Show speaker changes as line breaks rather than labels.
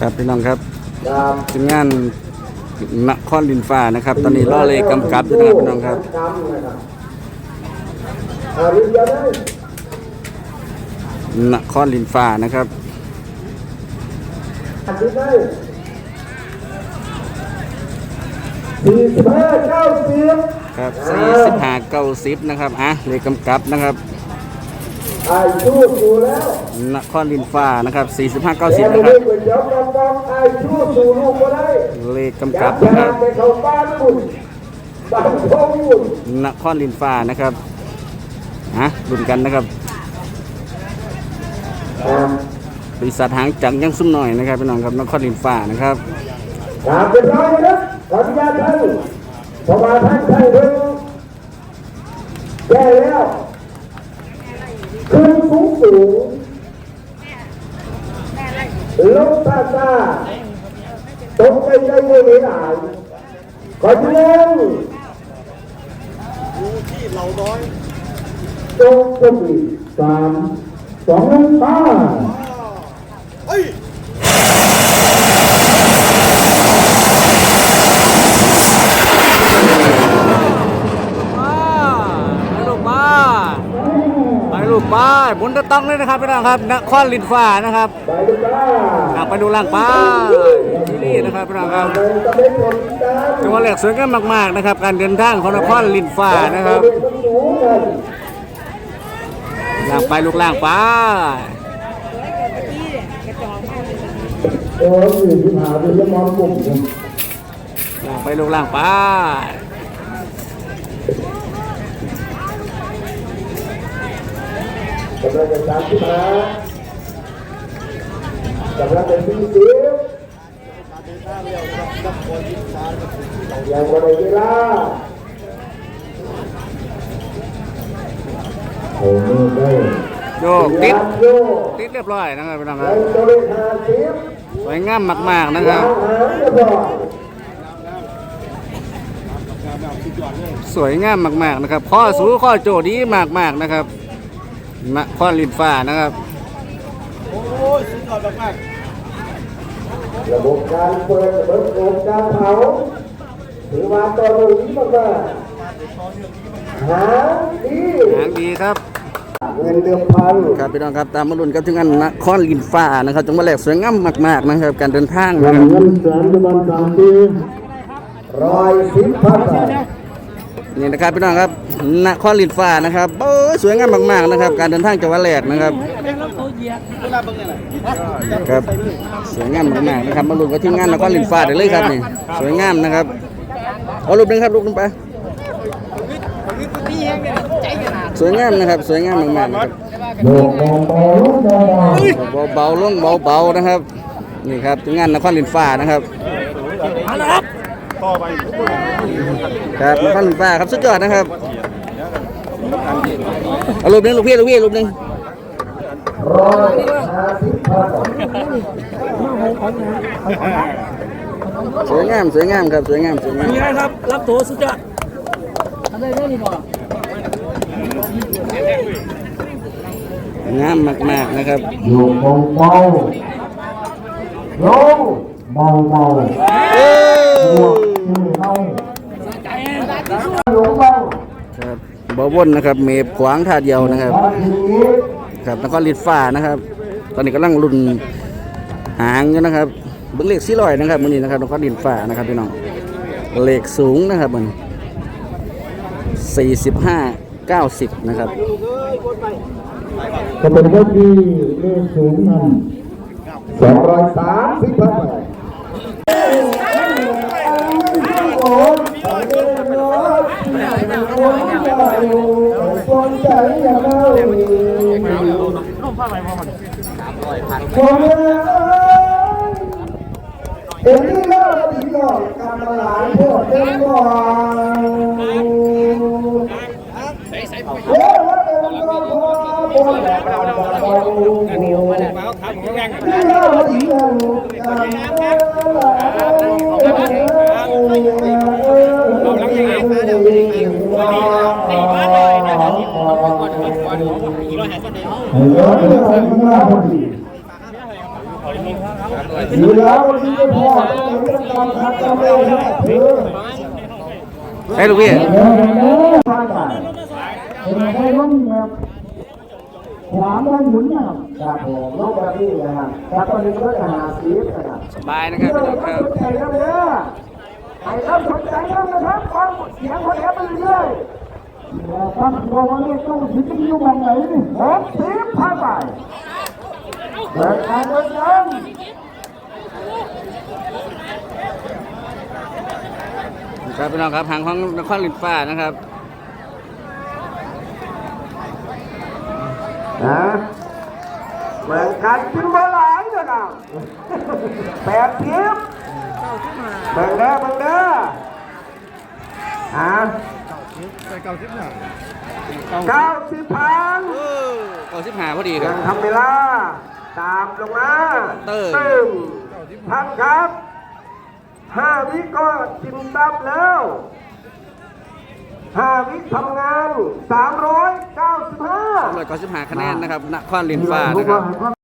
ครับพี่น้องครับ
ครับ
ทีมงานนครลินฟ้านะครับ ตอนนี้ล่อเลยกำกับอยู่นะครับพี่น้องครับ
กำนะครับอ่าเรียนเดียวได้
นครลินฟ้านะครับ
อันนี้ได้สี่สิบห้าเก้าสิบ
ครับ45 90นะครับอะเลยกำกับนะครับ
ไอ้ชู้สู่แล้ว
นครลินฟ้านะครับ 45
แต่
90
ไม่
นะค
ได้
รับ
ก๋วยเตี๋ยวกำบังไอ้ชู้สู่ลูกก็ได้
เลยกำ
จั
กั
บบยา
นะครับ
ไปเข้าบ้านบุญบ้านทองบุญ
นครลินฟ้านะครับอะลุ้นกันนะครับ
อ่า
บริษัทหางจังยังซุ้มหน่อยนะครับพี่น้องครับนครลินฟ้านะครับ
ครับเป็นร้อยนะขออนุญาตท่านเพราะว่าท่านท่านเพิ่งแก้แล้ว ขึ้นสูงสูงลงตาตาตกใจใจไม่ไหลายขอเชิญจงกมีสามสองหนึ่งตา
ไปลูกบ้า ไปลูกบ้าหมุนตะต้องเลยนะครับพี่น้องครับนครลินฟ้านะครับ
ไปดูบ้า
อะไปดูล่างป้าที่นี่นะครับพี่น้องครับ
ก็ไม่ผลกัน
จังหวัดแหลกสวยกันมากๆนะครับ การเดินทางของนครลินฟ้านะครับ
สูงกัน
ล่างไปลูกล่างป้า
โอ้ยอยู่ที่หาดูแล้วมองปุ่ม
ล่างไปลูกล่างป้
กำลังจะตามที่มากำลังจะที่สิบอย่างวันเวลาโอ้ไม่ได้
โยกติดติดเรียบร้อยนะครับพี่น้องครับ
ส
วยงามมาก ๆ นะครับสวยงามมาก ๆ นะครับ ข้อสูข้อโจดีมาก ๆ นะครับ นครลินฟ้านะครับ
ระบบการเปิดระบบการเผาถือว่าตอนนี้มากๆหาดี
หางดีครับ
เงินเดือนพัน
ครับพี่น้องครับตามมาลุ้นกับถึงงานนครลินฟ้านะครับจังหวัดแหลกสวยงามมาก ๆนะครับ การเดินทาง
เงิ
นะ
น
ครับ
เงินแสนประมาณสามปีร้อยสิบพันบาท
นี่นะครับพี่น้องครับนครลินฟ้านะครับโอ้ยสวยงามมากๆนะครับ การเดินทางจังหวัดแหลกนะครับครับสวยงามมากๆนะครับมาลุ้นกับทีมงานนครลินฟ้าได้เลยครับนี่สวยงามนะครับเอารูปหนึงครับรูปหนึงไปสวยงามนะครับสวยงามมากๆนะครับ
เบา
ๆลงเบาๆนะครับ นี่ครับทีมงานนครลินฟ้านะครับครับ นครลินฟ้าครับสุดยอดนะครับเอารูปหนึงลูกพี่ลูกพี่รูปหนึง
ร้อยห้าสิบพันบาท
สวยงามสวยงามครับสวยงามสวยงาม
ยังไงครับ รับตัวสุดยอดทำได้ได้ดีบ่
งามมากๆนะครับ
โยกมองเบาโยกเบาเบา
เอ้
บวก
ย
ค
รับบ่วนนะครับ เมฟขวางท่าเดียวนะครับ
บาทีนี้
ครับนครลินฟ้านะครับ ตอนนี้กำลังรุ่นหางอยู่นะครับเบิ้องเลขสี่ร้อยนะครับมันนี้นะครับนครลินฟ้านะครับพี่น้องเลขสูงนะครับมันสี่สิบห้าเก้าสิบนะครับ
ก็เป็นว่าที่เลขสูงนั่นสองร้อยสามสิบพันบาท คนใจอย่าเล่าคนเอ็นนี่เล่าดีหน่อยการมาหลายพวกเต็มก่อนเฮ้ยว่าเต็มก่อนพอคนแบบเราเราเรานี่เล่าอยการาหลายดีแล้ววันนี้ก็พอต้องเรื่องการทำการเมืองนะเออ
ไอ้ลูกพี่
เออเออฟังกันเป็นไงล้มแบบขวางแล้วหมุนนะครับครับผมลงแบบนี้นะครับครับตอนนี้ก็จะหาสีนะครับ
สบายนะครับพี่น้องครับ
สนใจแล้วเนี่ยใครต้องสนใจแล้วนะครับฟังเสียงคนแอบไปเรื่อย ฟังตัววันนี้ต้องถึงจะอยู่วันไหนนี่หกสิบพันไปเดินทางเดินทาง
ครับพี่น้องครับทางของนครลินฟ้านะครับ
นะเหมือนกันกินเบอร์หลายนะครับแปดทิพย์เบิ่งเด้อเบิ่งเด้ออ่ะเก้าสิบพัน
เออเก้าสิบห้าพอดีค
ยั
รับ
งทำเวลา ตามลงมา
เติม
ตึ้งพันครับห้าวิก็กินตับแล้วห้าวิทำงานสามร้อยเก้าสิบห้า
ร้อยเก้าสิบห้าคะแนนนะครับนครลินฟ้านะครับ